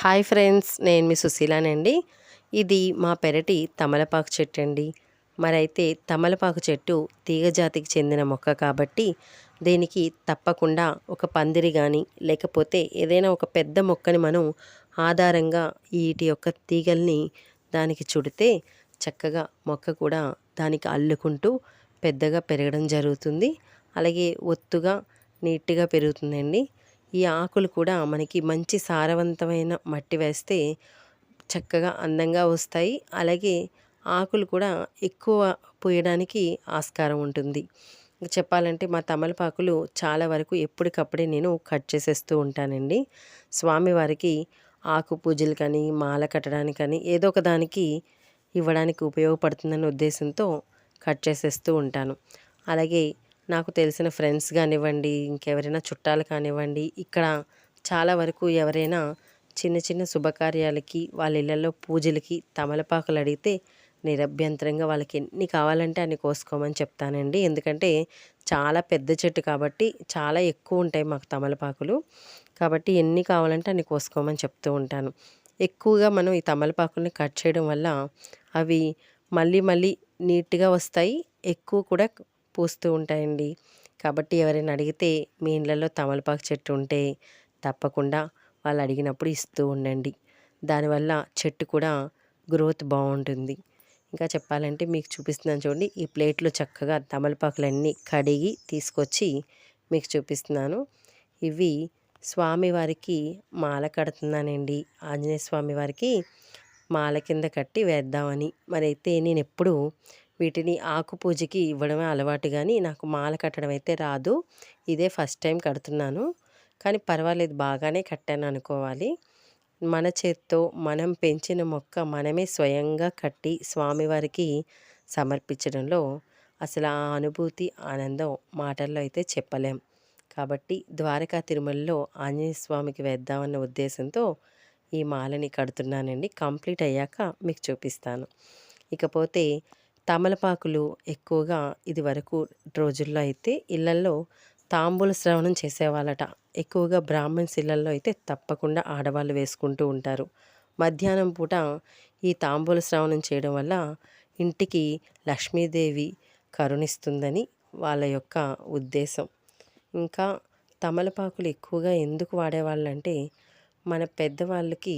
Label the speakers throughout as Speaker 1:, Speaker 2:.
Speaker 1: Hi friends నేను మీ సుశీలానండి. ఇది మా పెరటి తమలపాకు చెట్టు అండి మరైతే తమలపాకు చెట్టు తీగ జాతికి చెందిన మొక్క కాబట్టి దీనికి తప్పకుండా ఒక పందిరి కానీ లేకపోతే ఏదైనా ఒక పెద్ద మొక్కని మనం ఆధారంగా వీటి యొక్క తీగల్ని దానికి చుడితే చక్కగా మొక్క కూడా దానికి అల్లుకుంటూ పెద్దగా పెరగడం జరుగుతుంది. అలాగే ఒత్తుగా నీట్గా పెరుగుతుందండి. ఈ ఆకులు కూడా మనకి మంచి సారవంతమైన మట్టి వేస్తే చక్కగా అందంగా వస్తాయి. అలాగే ఆకులు కూడా ఎక్కువ పూయడానికి ఆస్కారం ఉంటుంది. చెప్పాలంటే మా తమలపాకులు చాలా వరకు ఎప్పటికప్పుడే నేను కట్ చేసేస్తూ ఉంటానండి. స్వామివారికి ఆకు పూజలు కానీ మాల కట్టడానికి కానీ ఏదో ఒక దానికి ఇవ్వడానికి ఉపయోగపడుతుందనే ఉద్దేశంతో కట్ చేసేస్తూ ఉంటాను. అలాగే నాకు తెలిసిన ఫ్రెండ్స్ కానివ్వండి ఇంకెవరైనా చుట్టాలు కానివ్వండి ఇక్కడ చాలా వరకు ఎవరైనా చిన్న చిన్న శుభకార్యాలకి వాళ్ళ ఇళ్ళల్లో పూజలకి తమలపాకులు అడిగితే నిరభ్యంతరంగా వాళ్ళకి ఎన్ని కావాలంటే అన్ని కోసుకోమని చెప్తానండి. ఎందుకంటే చాలా పెద్ద చెట్టు కాబట్టి చాలా ఎక్కువ ఉంటాయి మాకు తమలపాకులు. కాబట్టి ఎన్ని కావాలంటే అన్ని కోసుకోమని చెప్తూ ఉంటాను. ఎక్కువగా మనం ఈ తమలపాకుల్ని కట్ చేయడం వల్ల అవి మళ్ళీ మళ్ళీ నీట్గా వస్తాయి. ఎక్కువ కూడా పూస్తూ ఉంటాయండి. కాబట్టి ఎవరైనా అడిగితే మీ ఇళ్ళల్లో తమలపాకు చెట్టు ఉంటే తప్పకుండా వాళ్ళు అడిగినప్పుడు ఇస్తూ ఉండండి. దానివల్ల చెట్టు కూడా గ్రోత్ బాగుంటుంది. ఇంకా చెప్పాలంటే మీకు చూపిస్తున్నాను చూడండి. ఈ ప్లేట్లో చక్కగా తమలపాకులన్నీ కడిగి తీసుకొచ్చి మీకు చూపిస్తున్నాను. ఇవి స్వామివారికి మాల కడుతున్నానండి. ఆంజనేయ స్వామి వారికి మాల కింద కట్టి వేద్దామని. మరి అయితే నేను ఎప్పుడు వీటిని ఆకు పూజకి ఇవ్వడమే అలవాటు కానీ నాకు మాల కట్టడం అయితే రాదు. ఇదే ఫస్ట్ టైం కడుతున్నాను. కానీ పర్వాలేదు బాగానే కట్టాను అనుకోవాలి. మన చేత్తో మనం పెంచిన మొక్క మనమే స్వయంగా కట్టి స్వామివారికి సమర్పించడంలో అసలు ఆ అనుభూతి ఆనందం మాటల్లో అయితే చెప్పలేం. కాబట్టి ద్వారకా తిరుమలలో ఆంజనేయ స్వామికి వేద్దామన్న ఉద్దేశంతో ఈ మాలని కడుతున్నానండి. కంప్లీట్ అయ్యాక మీకు చూపిస్తాను. ఇకపోతే తమలపాకులు ఎక్కువగా ఇది వరకు రోజుల్లో అయితే ఇళ్ళల్లో తాంబూల శ్రవణం చేసేవాళ్ళట. ఎక్కువగా బ్రాహ్మణ్స్ ఇళ్ళల్లో అయితే తప్పకుండా ఆడవాళ్ళు వేసుకుంటూ ఉంటారు. మధ్యాహ్నం పూట ఈ తాంబూల శ్రవణం చేయడం వల్ల ఇంటికి లక్ష్మీదేవి కరుణిస్తుందని వాళ్ళ యొక్క ఉద్దేశం. ఇంకా తమలపాకులు ఎక్కువగా ఎందుకు వాడేవాళ్ళంటే మన పెద్దవాళ్ళకి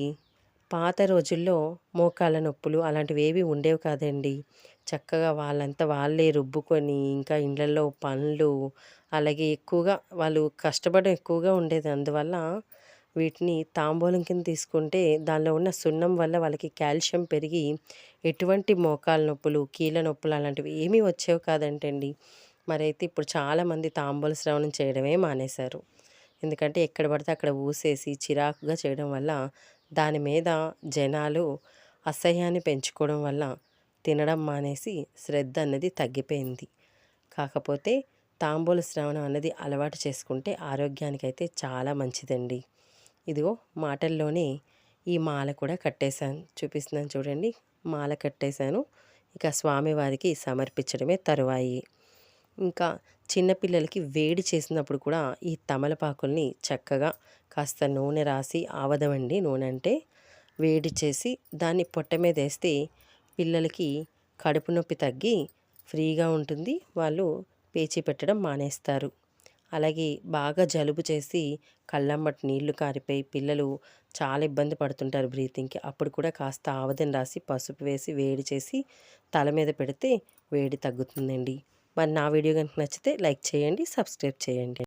Speaker 1: పాత రోజుల్లో మోకాళ్ళ నొప్పులు అలాంటివి ఏవి ఉండేవి కాదండి. చక్కగా వాళ్ళంతా వాళ్ళే రుబ్బుకొని ఇంకా ఇండ్లలో పనులు అలాగే ఎక్కువగా వాళ్ళు కష్టపడడం ఎక్కువగా ఉండేది. అందువల్ల వీటిని తాంబూలం కింద తీసుకుంటే దానిలో ఉన్న సున్నం వల్ల వాళ్ళకి కాల్షియం పెరిగి ఎటువంటి మోకాల నొప్పులు కీళ్ళ నొప్పులు అలాంటివి ఏమీ వచ్చేవి కాదంటండి. మరైతే ఇప్పుడు చాలామంది తాంబూల శ్రవణం చేయడమే మానేశారు. ఎందుకంటే ఎక్కడ పడితే అక్కడ ఊసేసి చిరాకుగా చేయడం వల్ల దాని మీద జనాలు అసహ్యాన్ని పెంచుకోవడం వల్ల తినడం మానేసి శ్రద్ధ అన్నది తగ్గిపోయింది. కాకపోతే తాంబూల శ్రవణం అన్నది అలవాటు చేసుకుంటే ఆరోగ్యానికి అయితే చాలా మంచిదండి. ఇదిగో మాటల్లోనే ఈ మాల కూడా కట్టేశాను. చూపిస్తున్నాను చూడండి. మాల కట్టేశాను. ఇక స్వామివారికి సమర్పించడమే తరువాయి. ఇంకా చిన్నపిల్లలకి వేడి చేసినప్పుడు కూడా ఈ తమలపాకుల్ని చక్కగా కాస్త నూనె రాసి ఆవదమండి నూనె అంటే వేడి చేసి దాన్ని పొట్ట మీద వేస్తే పిల్లలకి కడుపు నొప్పి తగ్గి ఫ్రీగా ఉంటుంది. వాళ్ళు పేచి పెట్టడం మానేస్తారు. అలాగే బాగా జలుబు చేసి కళ్ళమ్మటి నీళ్ళు కారిపోయి పిల్లలు చాలా ఇబ్బంది పడుతుంటారు బ్రీతింగ్కి. అప్పుడు కూడా కాస్త ఆవదం రాసి పసుపు వేసి వేడి చేసి తల మీద పెడితే వేడి తగ్గుతుందండి. మరి నా వీడియో కనుక నచ్చితే లైక్ చేయండి సబ్స్క్రైబ్ చేయండి.